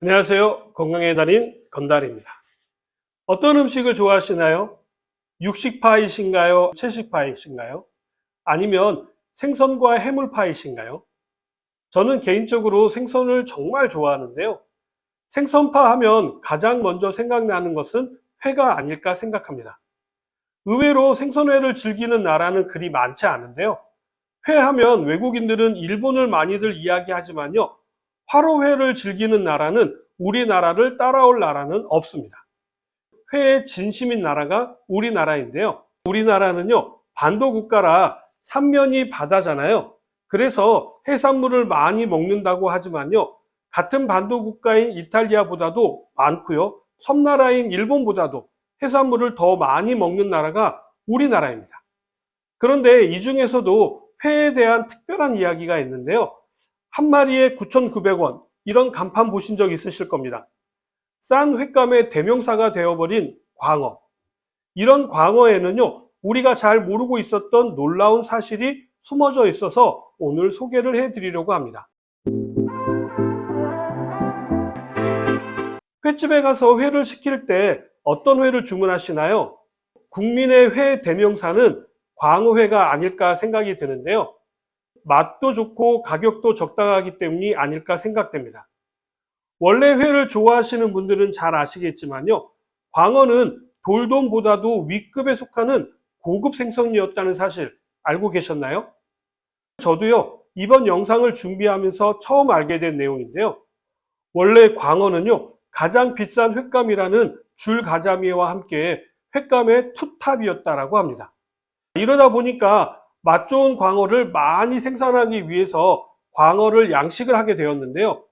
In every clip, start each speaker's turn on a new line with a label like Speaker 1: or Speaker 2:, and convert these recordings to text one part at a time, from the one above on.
Speaker 1: 안녕하세요. 건강의 달인 건달입니다. 어떤 음식을 좋아하시나요? 육식파이신가요? 채식파이신가요? 아니면 생선과 해물파이신가요? 저는 개인적으로 생선을 정말 좋아하는데요. 생선파 하면 가장 먼저 생각나는 것은 회가 아닐까 생각합니다. 의외로 생선회를 즐기는 나라는 그리 많지 않은데요. 회 하면 외국인들은 일본을 많이들 이야기하지만요. 화로회를 즐기는 나라는 우리나라를 따라올 나라는 없습니다. 회의 진심인 나라가 우리나라인데요. 우리나라는요, 반도 국가라 삼면이 바다잖아요. 그래서 해산물을 많이 먹는다고 하지만요, 같은 반도 국가인 이탈리아보다도 많고요, 섬나라인 일본보다도 해산물을 더 많이 먹는 나라가 우리나라입니다. 그런데 이 중에서도 회에 대한 특별한 이야기가 있는데요. 한 마리에 9,900원 이런 간판 보신 적 있으실 겁니다. 싼 횟감의 대명사가 되어버린 광어. 이런 광어에는요, 우리가 잘 모르고 있었던 놀라운 사실이 숨어져 있어서 오늘 소개를 해드리려고 합니다. 횟집에 가서 회를 시킬 때 어떤 회를 주문하시나요? 국민의 회 대명사는 광어회가 아닐까 생각이 드는데요. 맛도 좋고 가격도 적당하기 때문이 아닐까 생각됩니다. 원래 회를 좋아하시는 분들은 잘 아시겠지만요. 광어는 돌돔보다도 위급에 속하는 고급 생선이었다는 사실 알고 계셨나요? 저도요, 이번 영상을 준비하면서 처음 알게 된 내용인데요. 원래 광어는요, 가장 비싼 횟감이라는 줄가자미와 함께 횟감의 투탑이었다라고 합니다. 이러다 보니까 맛 좋은 광어를 많이 생산하기 위해서 광어를 양식을 하게 되었는데요.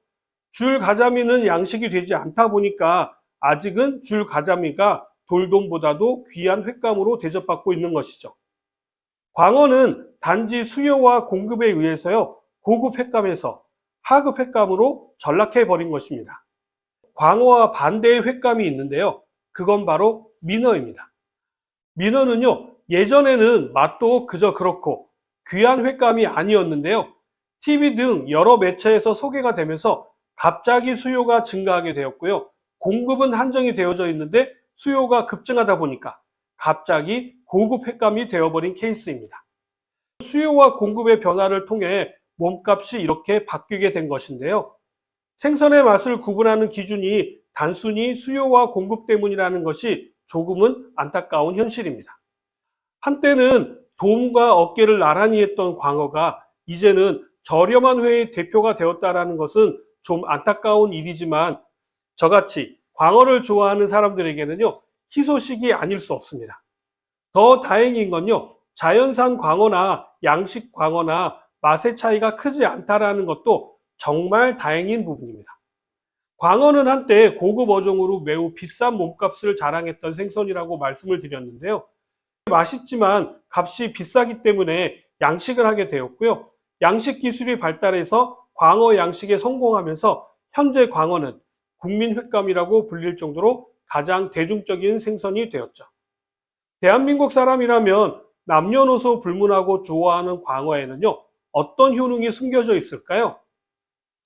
Speaker 1: 줄 가자미는 양식이 되지 않다 보니까 아직은 줄 가자미가 돌돔보다도 귀한 횟감으로 대접받고 있는 것이죠. 광어는 단지 수요와 공급에 의해서요, 고급 횟감에서 하급 횟감으로 전락해 버린 것입니다. 광어와 반대의 횟감이 있는데요. 그건 바로 민어입니다. 민어는요, 예전에는 맛도 그저 그렇고 귀한 횟감이 아니었는데요. TV 등 여러 매체에서 소개가 되면서 갑자기 수요가 증가하게 되었고요. 공급은 한정이 되어져 있는데 수요가 급증하다 보니까 갑자기 고급 횟감이 되어버린 케이스입니다. 수요와 공급의 변화를 통해 몸값이 이렇게 바뀌게 된 것인데요. 생선의 맛을 구분하는 기준이 단순히 수요와 공급 때문이라는 것이 조금은 안타까운 현실입니다. 한때는 돔과 어깨를 나란히 했던 광어가 이제는 저렴한 회의 대표가 되었다라는 것은 좀 안타까운 일이지만 저같이 광어를 좋아하는 사람들에게는요, 희소식이 아닐 수 없습니다. 더 다행인 건요, 자연산 광어나 양식 광어나 맛의 차이가 크지 않다라는 것도 정말 다행인 부분입니다. 광어는 한때 고급 어종으로 매우 비싼 몸값을 자랑했던 생선이라고 말씀을 드렸는데요. 맛있지만 값이 비싸기 때문에 양식을 하게 되었고요. 양식 기술이 발달해서 광어 양식에 성공하면서 현재 광어는 국민 횟감이라고 불릴 정도로 가장 대중적인 생선이 되었죠. 대한민국 사람이라면 남녀노소 불문하고 좋아하는 광어에는요, 어떤 효능이 숨겨져 있을까요?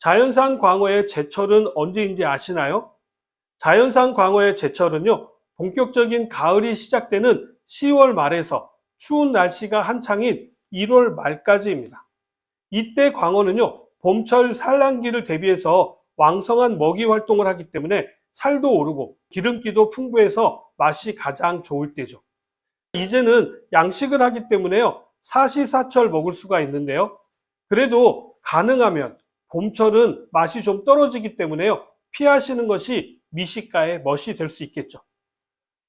Speaker 1: 자연산 광어의 제철은 언제인지 아시나요? 자연산 광어의 제철은요, 본격적인 가을이 시작되는 10월 말에서 추운 날씨가 한창인 1월 말까지입니다. 이때 광어는요, 봄철 산란기를 대비해서 왕성한 먹이 활동을 하기 때문에 살도 오르고 기름기도 풍부해서 맛이 가장 좋을 때죠. 이제는 양식을 하기 때문에요, 사시사철 먹을 수가 있는데요. 그래도 가능하면 봄철은 맛이 좀 떨어지기 때문에요, 피하시는 것이 미식가의 멋이 될 수 있겠죠.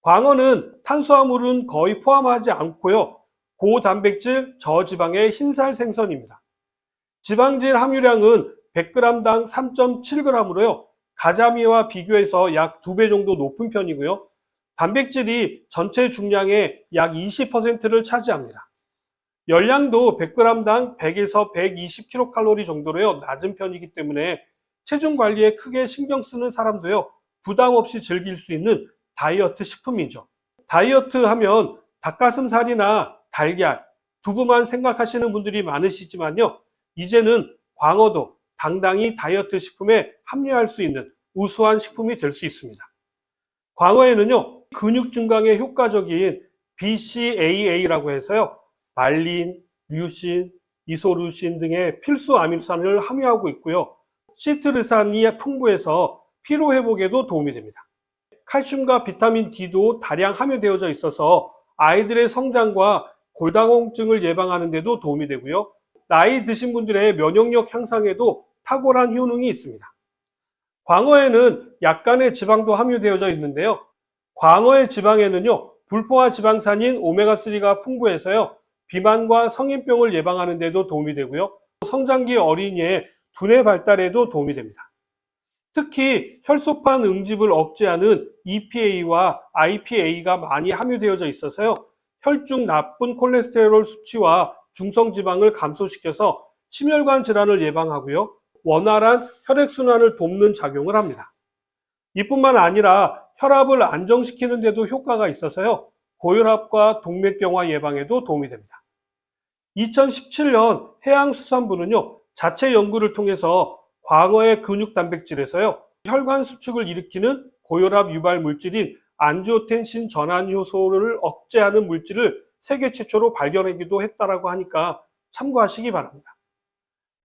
Speaker 1: 광어는 탄수화물은 거의 포함하지 않고요. 고단백질, 저지방의 흰살 생선입니다. 지방질 함유량은 100g당 3.7g으로요. 가자미와 비교해서 약 2배 정도 높은 편이고요. 단백질이 전체 중량의 약 20%를 차지합니다. 열량도 100g당 100에서 120kcal 정도로요. 낮은 편이기 때문에 체중 관리에 크게 신경 쓰는 사람도요. 부담 없이 즐길 수 있는 다이어트 식품이죠. 다이어트 하면 닭가슴살이나 달걀, 두부만 생각하시는 분들이 많으시지만요. 이제는 광어도 당당히 다이어트 식품에 합류할 수 있는 우수한 식품이 될 수 있습니다. 광어에는요, 근육 증강에 효과적인 BCAA라고 해서요, 말린, 류신, 이소루신 등의 필수 아미노산을 함유하고 있고요. 시트르산이 풍부해서 피로 회복에도 도움이 됩니다. 칼슘과 비타민 D도 다량 함유되어져 있어서 아이들의 성장과 골다공증을 예방하는 데도 도움이 되고요. 나이 드신 분들의 면역력 향상에도 탁월한 효능이 있습니다. 광어에는 약간의 지방도 함유되어져 있는데요. 광어의 지방에는요, 불포화 지방산인 오메가3가 풍부해서요, 비만과 성인병을 예방하는 데도 도움이 되고요. 성장기 어린이의 두뇌 발달에도 도움이 됩니다. 특히 혈소판 응집을 억제하는 EPA와 IPA가 많이 함유되어져 있어서요. 혈중 나쁜 콜레스테롤 수치와 중성 지방을 감소시켜서 심혈관 질환을 예방하고요. 원활한 혈액순환을 돕는 작용을 합니다. 이뿐만 아니라 혈압을 안정시키는 데도 효과가 있어서요. 고혈압과 동맥경화 예방에도 도움이 됩니다. 2017년 해양수산부는요, 자체 연구를 통해서 광어의 근육 단백질에서요, 혈관 수축을 일으키는 고혈압 유발 물질인 안지오텐신 전환 효소를 억제하는 물질을 세계 최초로 발견하기도 했다라고 하니까 참고하시기 바랍니다.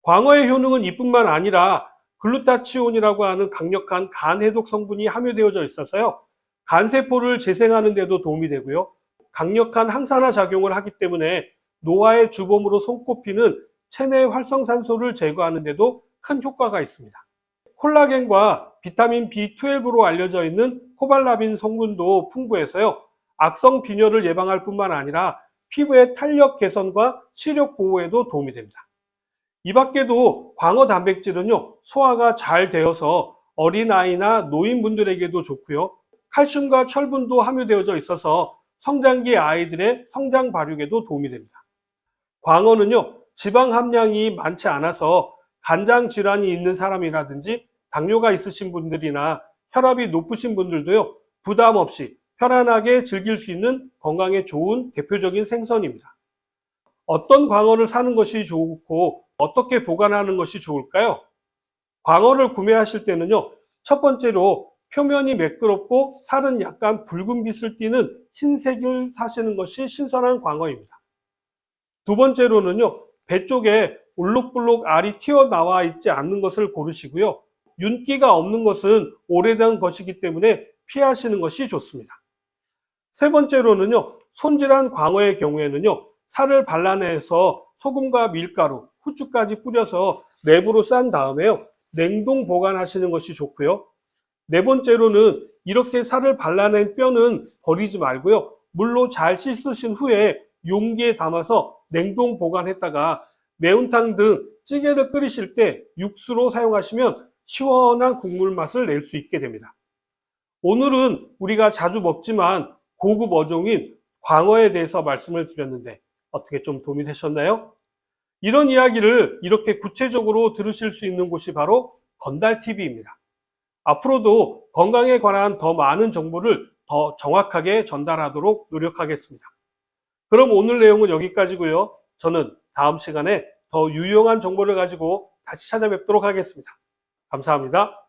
Speaker 1: 광어의 효능은 이뿐만 아니라 글루타치온이라고 하는 강력한 간 해독 성분이 함유되어져 있어서요. 간세포를 재생하는 데도 도움이 되고요. 강력한 항산화 작용을 하기 때문에 노화의 주범으로 손꼽히는 체내 활성산소를 제거하는 데도 큰 효과가 있습니다. 콜라겐과 비타민 B12로 알려져 있는 코발라빈 성분도 풍부해서요. 악성 빈혈을 예방할 뿐만 아니라 피부의 탄력 개선과 시력 보호에도 도움이 됩니다. 이 밖에도 광어 단백질은요, 소화가 잘 되어서 어린아이나 노인분들에게도 좋고요. 칼슘과 철분도 함유되어져 있어서 성장기 아이들의 성장 발육에도 도움이 됩니다. 광어는요, 지방 함량이 많지 않아서 간장 질환이 있는 사람이라든지 당뇨가 있으신 분들이나 혈압이 높으신 분들도요, 부담 없이 편안하게 즐길 수 있는 건강에 좋은 대표적인 생선입니다. 어떤 광어를 사는 것이 좋고 어떻게 보관하는 것이 좋을까요? 광어를 구매하실 때는요, 첫 번째로 표면이 매끄럽고 살은 약간 붉은빛을 띠는 흰색을 사시는 것이 신선한 광어입니다. 두 번째로는요, 배 쪽에 올록블록 알이 튀어나와 있지 않는 것을 고르시고요. 윤기가 없는 것은 오래된 것이기 때문에 피하시는 것이 좋습니다. 세 번째로는요, 손질한 광어의 경우에는요, 살을 발라내서 소금과 밀가루, 후추까지 뿌려서 내부로 싼 다음에요, 냉동 보관하시는 것이 좋고요. 네 번째로는 이렇게 살을 발라낸 뼈는 버리지 말고요, 물로 잘 씻으신 후에 용기에 담아서 냉동 보관했다가 매운탕 등 찌개를 끓이실 때 육수로 사용하시면 시원한 국물 맛을 낼 수 있게 됩니다. 오늘은 우리가 자주 먹지만 고급 어종인 광어에 대해서 말씀을 드렸는데 어떻게 좀 도움이 되셨나요? 이런 이야기를 이렇게 구체적으로 들으실 수 있는 곳이 바로 건달TV입니다. 앞으로도 건강에 관한 더 많은 정보를 더 정확하게 전달하도록 노력하겠습니다. 그럼 오늘 내용은 여기까지고요. 저는 다음 시간에 더 유용한 정보를 가지고 다시 찾아뵙도록 하겠습니다. 감사합니다.